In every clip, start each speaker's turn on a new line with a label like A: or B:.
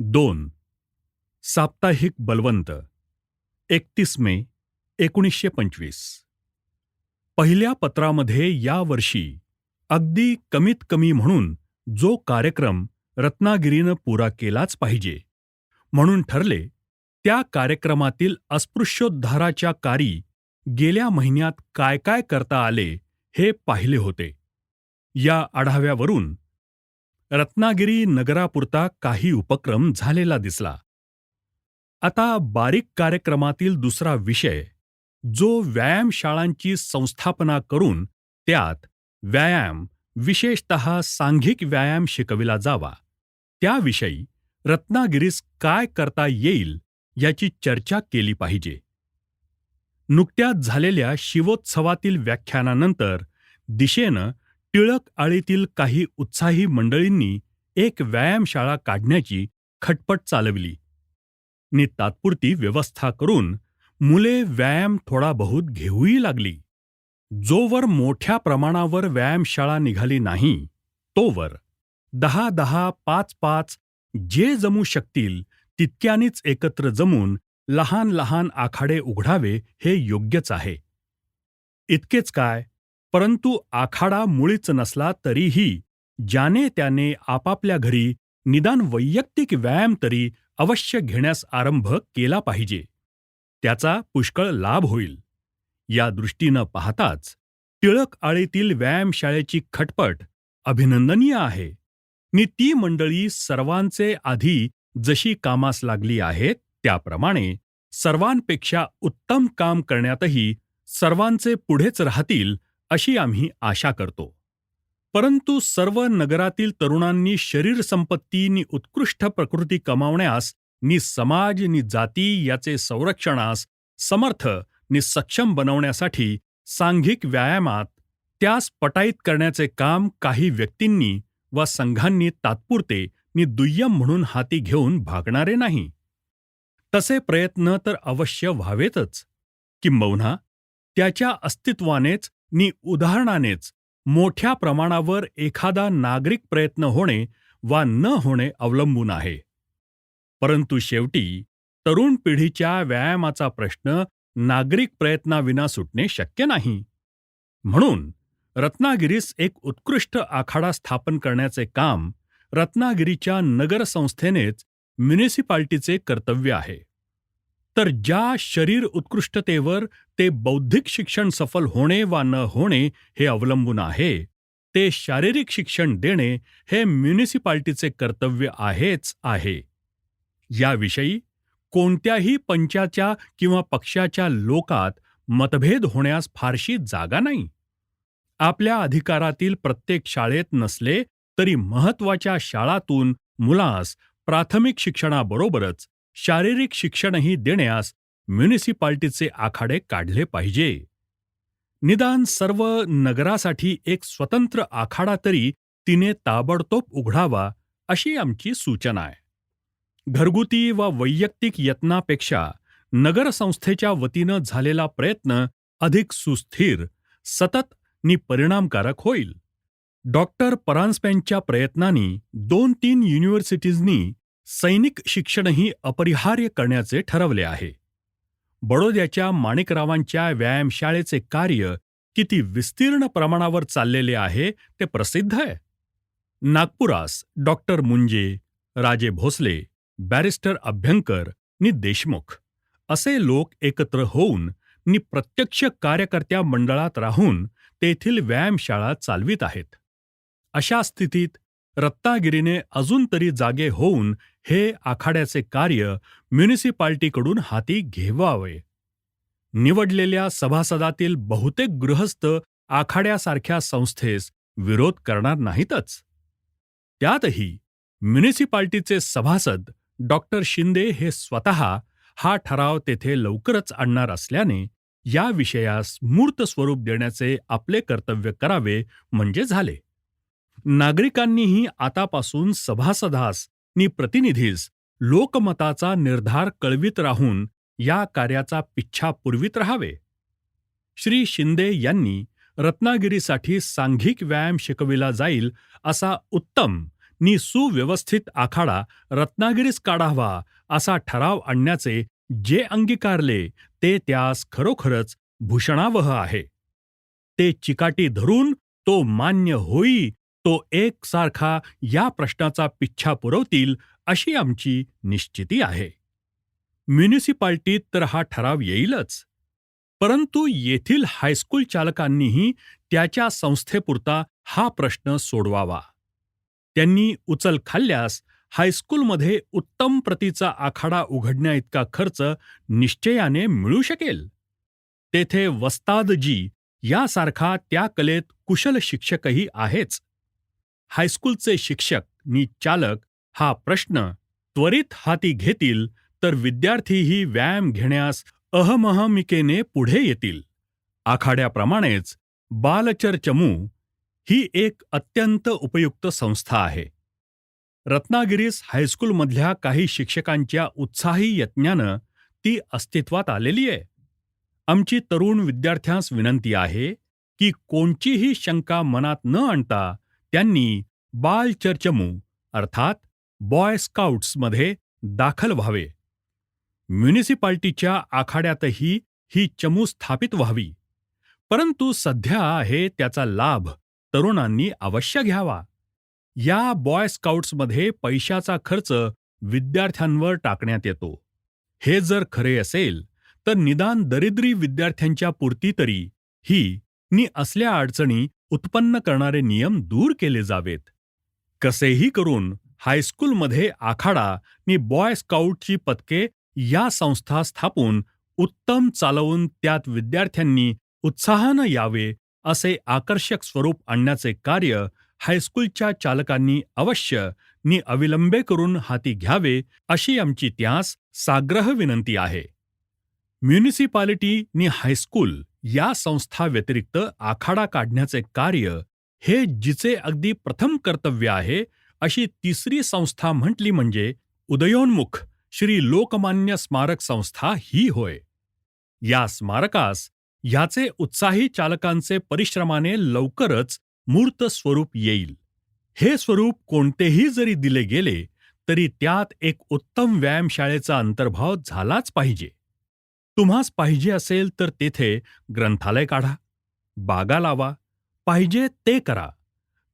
A: दोन. साप्ताहिक बलवंत एकतीस मे एकोणीसशे पंचवीस. पहिल्या पत्रामध्ये या वर्षी अगदी कमीत कमी म्हणून जो कार्यक्रम रत्नागिरीनं पुरा केलाच पाहिजे म्हणून ठरले त्या कार्यक्रमातील अस्पृश्योद्धाराच्या कारी गेल्या महिन्यात काय काय करता आले हे पाहिले होते. या आढाव्यावरून रत्नागिरी नगरापुरता काही उपक्रम झालेला दिसला. आता बारीक कार्यक्रमातील दुसरा विषय जो व्यायामशाळांची संस्थापना करून त्यात व्यायाम विशेषत सांघिक व्यायाम शिकविला जावा. त्याविषयी रत्नागिरीस काय करता येईल याची चर्चा केली पाहिजे. नुकत्याच झालेल्या शिवोत्सवातील व्याख्यानानंतर दिशेनं टिळक आळीतील काही उत्साही मंडळींनी एक व्यायामशाळा काढण्याची खटपट चालविली. नि तात्पुरती व्यवस्था करून मुले व्यायाम थोडा बहुत घेऊही लागली. जोवर मोठ्या प्रमाणावर व्यायामशाळा निघाली नाही तोवर दहा दहा पाच पाच जे जमू शकतील तितक्यानीच एकत्र जमून लहान लहान आखाडे उघडावे हे योग्यच आहे. इतकेच काय परंतु आखाडा मुळीच नसला तरीही ज्याने त्याने आपापल्या घरी निदान वैयक्तिक व्यायाम तरी अवश्य घेण्यास आरंभ केला पाहिजे. त्याचा पुष्कळ लाभ होईल. या दृष्टीनं पाहताच टिळक आळीतील व्यायामशाळेची खटपट अभिनंदनीय आहे. नि ती मंडळी सर्वांचे आधी जशी कामास लागली आहेत त्याप्रमाणे सर्वांपेक्षा उत्तम काम करण्यातही सर्वांचे पुढेच राहतील अशी आम्ही आशा करतो. परंतु सर्व नगरातील तरुणांनी शरीर संपत्ती नि उत्कृष्ट प्रकृती कमावण्यास नि समाज नि जाती याचे संरक्षणास समर्थ नि सक्षम बनवण्यासाठी सांघिक व्यायामात त्यास पटाईत करण्याचे काम काही व्यक्तींनी व संघांनी तात्पुरते नि दुय्यम म्हणून हाती घेऊन भागणारे नाही. तसे प्रयत्न तर अवश्य व्हावेतच. किंबहुना त्याच्या अस्तित्वानेच नि उदाहरणानेच मोठ्या प्रमाणावर एखादा नागरिक प्रयत्न होणे वा न होणे अवलंबून आहे. परंतु शेवटी तरुण पिढीच्या व्यायामाचा प्रश्न नागरिक प्रयत्नाविना सुटणे शक्य नाही. म्हणून रत्नागिरीस एक उत्कृष्ट आखाडा स्थापन करण्याचे काम रत्नागिरीच्या नगरसंस्थेनेच म्युनिसिपाल्टीचे कर्तव्य आहे. तर ज्या शरीर उत्कृष्टतेवर ते बौद्धिक शिक्षण सफल होणे वा न होणे हे अवलंबून आहे ते शारीरिक शिक्षण देणे हे म्युनिसिपाल्टीचे कर्तव्य आहेच आहे. याविषयी कोणत्याही पंचाच्या किंवा पक्षाच्या लोकात मतभेद होण्यास फारशी जागा नाही. आपल्या अधिकारातील प्रत्येक शाळेत नसले तरी महत्त्वाच्या शाळातून मुलास प्राथमिक शिक्षणाबरोबरच शारीरिक शिक्षणही देण्यास म्युनिसिपाल्टीचे आखाडे काढले पाहिजे. निदान सर्व नगरासाठी एक स्वतंत्र आखाडा तरी तिने ताबडतोब उघडावा अशी आमची सूचना आहे. घरगुती वा वैयक्तिक यत्नापेक्षा नगरसंस्थेच्या वतीनं झालेला प्रयत्न अधिक सुस्थिर सतत नि परिणामकारक होईल. डॉक्टर परांजपेंच्या प्रयत्नांनी दोन तीन युनिव्हर्सिटीजनी सैनिक शिक्षणही अपरिहार्य करण्याचे ठरवले आहे. बडोद्याच्या माणिकरावांच्या व्यायामशाळेचे कार्य किती विस्तीर्ण प्रमाणावर चाललेले आहे ते प्रसिद्ध आहे. नागपुरास डॉक्टर मुंजे राजे भोसले बॅरिस्टर अभ्यंकर नि. देशमुख असे लोक एकत्र होऊन नि. प्रत्यक्ष कार्यकर्त्या मंडळात राहून तेथील व्यायामशाळा चालवित आहेत. अशा स्थितीत रत्नागिरीने अजून तरी जागे होऊन हे आखाड्याचे कार्य म्युनिसिपाल्टीकडून हाती घेवावे. निवडलेल्या सभासदातील बहुतेक गृहस्थ आखाड्यासारख्या संस्थेस विरोध करणार नाहीतच. त्यातही म्युनिसिपाल्टीचे सभासद डॉक्टर शिंदे हे स्वतः हा ठराव तेथे लवकरच आणणार असल्याने या विषयास मूर्त स्वरूप देण्याचे आपले कर्तव्य करावे म्हणजे झाले. नागरिकांनीही आतापासून सभासदास नि प्रतिनिधीस लोकमताचा निर्धार कळवित राहून या कार्याचा पिच्छा पुरवीत राहावे. श्री शिंदे यांनी रत्नागिरीसाठी सांघिक व्यायाम शिकविला जाईल असा उत्तम नि सुव्यवस्थित आखाडा रत्नागिरीस काढावा असा ठराव आणण्याचे जे अंगीकारले ते त्यास खरोखरच भूषणावह आहे. ते चिकाटी धरून तो मान्य होई तो एकसारखा या प्रश्नाचा पिच्छा पुरवतील अशी आमची निश्चिती आहे. म्युनिसिपाल्टीत तर हा ठराव येईलच परंतु येथील हायस्कूल चालकांनीही त्याच्या संस्थेपुरता हा प्रश्न सोडवावा. त्यांनी उचल खाल्ल्यास हायस्कूलमध्ये उत्तम प्रतीचा आखाडा उघडण्याइतका खर्च निश्चयाने मिळू शकेल. तेथे वस्तादजी यासारखा त्या कलेत कुशल शिक्षकही आहेच हायस्कूलचे शिक्षक नि चालक हा प्रश्न त्वरित हाती घेतील तर विद्यार्थीही व्यायाम घेण्यास अहमहमिकेने पुढे येतील. आखाड्याप्रमाणेच बालचर चमू ही एक अत्यंत उपयुक्त संस्था आहे. रत्नागिरीस हायस्कूलमधल्या काही शिक्षकांच्या उत्साही यत्नानं ती अस्तित्वात आलेली आहे. आमची तरुण विद्यार्थ्यांस विनंती आहे की कोणचीही शंका मनात न आणता त्यांनी बाल चर्चमू अर्थात बॉय स्काउट्समध्ये दाखल व्हावे. म्युनिसिपाल्टीच्या आखाड्यातही ही चमू स्थापित व्हावी. परंतु सध्या आहे त्याचा लाभ तरुणांनी अवश्य घ्यावा. या बॉय स्काउट्समध्ये पैशाचा खर्च विद्यार्थ्यांवर टाकण्यात येतो. हे जर खरे असेल तर निदान दरिद्री विद्यार्थ्यांच्या पुरती तरी ही नि असल्या अडचणी उत्पन्न करणारे नियम दूर केले जावेत. कसेही करून हायस्कूलमध्ये आखाडा नि बॉय स्काउटची पदके या संस्था स्थापून उत्तम चालवून त्यात विद्यार्थ्यांनी उत्साहानं यावे असे आकर्षक स्वरूप आणण्याचे कार्य हायस्कूलच्या चालकांनी अवश्य नि अविलंबे करून हाती घ्यावे अशी आमची त्यास साग्रह विनंती आहे. म्युनिसिपालिटी नि हायस्कूल या संस्था व्यतिरिक्त आखाडा काढण्याचे कार्य हे जिचे अगदी प्रथम कर्तव्य आहे अशी तिसरी संस्था म्हटली म्हणजे उदयोन्मुख श्री लोकमान्य स्मारक संस्था ही होय. या स्मारकास ह्याचे उत्साही चालकांचे परिश्रमाने लवकरच मूर्त स्वरूप येईल. हे स्वरूप कोणतेही जरी दिले गेले तरी त्यात एक उत्तम व्यायामशाळेचा अंतर्भाव झालाच पाहिजे. तुम्हास पाहिजे असेल तर तेथे ग्रंथालय काढा बागा लावा पाहिजे ते करा.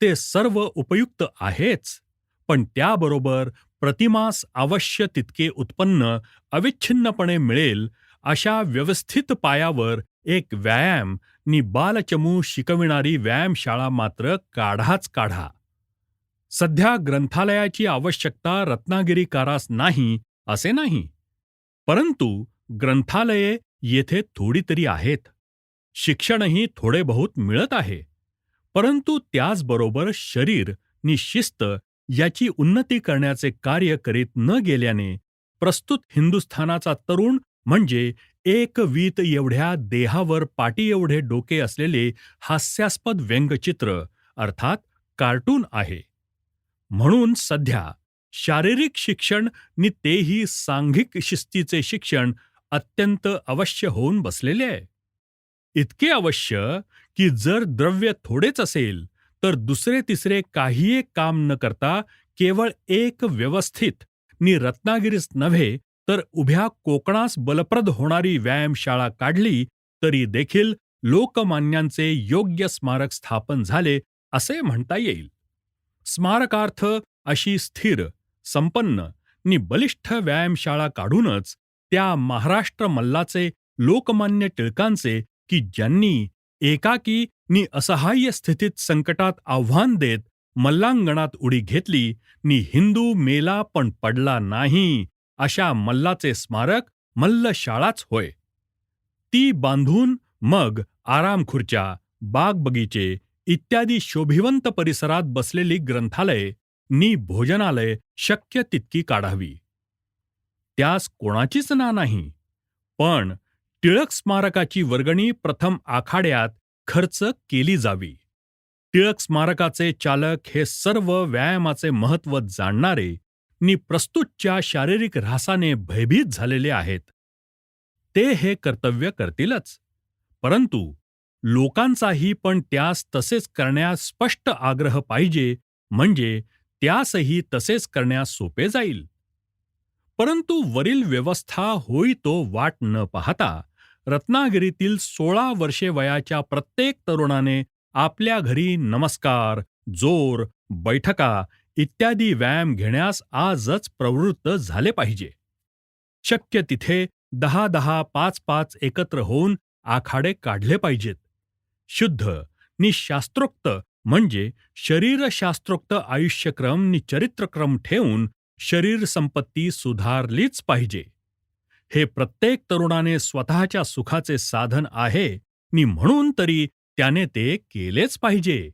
A: ते सर्व उपयुक्त आहेच पण त्याबरोबर प्रतिमास अवश्य तितके उत्पन्न अविच्छिन्नपणे मिळेल अशा व्यवस्थित पायावर एक व्यायाम नि बालचमू शिकविणारी व्यायामशाळा मात्र काढाच काढा. सध्या ग्रंथालयाची आवश्यकता रत्नागिरीकारास नाही असे नाही. परंतु ग्रंथालये येथे थोडी तरी आहेत. शिक्षणही थोडे बहुत मिळत आहे. परंतु त्याचबरोबर शरीर नि शिस्त याची उन्नती करण्याचे कार्य करीत न गेल्याने प्रस्तुत हिंदुस्थानाचा तरुण म्हणजे एक वीत एवढ्या देहावर पाटी एवढे डोके असलेले हास्यास्पद व्यंगचित्र अर्थात कार्टून आहे. म्हणून सध्या शारीरिक शिक्षण नि तेही सांघिक शिस्तीचे शिक्षण अत्यंत अवश्य होऊन बसलेले आहे. इतके अवश्य की जर द्रव्य थोडेच असेल तर दुसरे तिसरे काही एक काम न करता केवळ एक व्यवस्थित नि रत्नागिरीस नव्हे तर उभ्या कोकणास बलप्रद होणारी व्यायामशाळा काढली तरी देखील लोकमान्यांचे योग्य स्मारक स्थापन झाले असे म्हणता येईल. स्मारकार्थ अशी स्थिर संपन्न नि बलिष्ठ व्यायामशाळा काढूनच त्या महाराष्ट्र मल्लाचे लोकमान्य टिळकांचे की ज्यांनी एकाकी नि असहाय्य स्थितीत संकटात आव्हान देत मल्लांगणात उडी घेतली नि हिंदू मेला पण पडला नाही अशा मल्लाचे स्मारक मल्लशाळाच होय. ती बांधून मग आरामखुर्च्या बाग बगीचे इत्यादी शोभिवंत परिसरात बसलेली ग्रंथालय नि भोजनालय शक्य तितकी काढावी. त्यास कोणाचीच ना नाही. पण टिळक स्मारकाची वर्गणी प्रथम आखाड्यात खर्च केली जावी. टिळक स्मारकाचे चालक हे सर्व व्यायामाचे महत्त्व जाणणारे नि प्रस्तुतच्या शारीरिक ऱ्हासाने भयभीत झालेले आहेत. ते हे कर्तव्य करतीलच. परंतु लोकांचाही पण त्यास तसेच करण्यास स्पष्ट आग्रह पाहिजे म्हणजे त्यासही तसेच करण्यास सोपे जाईल. परंतु वरील व्यवस्था होई तो वाट न पाहता रत्नागिरीतील सोळा वर्षे वयाच्या प्रत्येक तरुणाने आपल्या घरी नमस्कार जोर बैठका इत्यादी व्यायाम घेण्यास आजच प्रवृत्त झाले पाहिजे. शक्य तिथे दहा दहा पाच पाच एकत्र होऊन आखाडे काढले पाहिजेत. शुद्ध निशास्त्रोक्त म्हणजे शरीरशास्त्रोक्त आयुष्यक्रम नि चरित्रक्रम ठेवून शरीर संपत्ती सुधारलीच पाहिजे. हे प्रत्येक तरुणाने स्वतःच्या सुखाचे साधन आहे नि म्हणून तरी त्याने ते केलेच पाहिजे.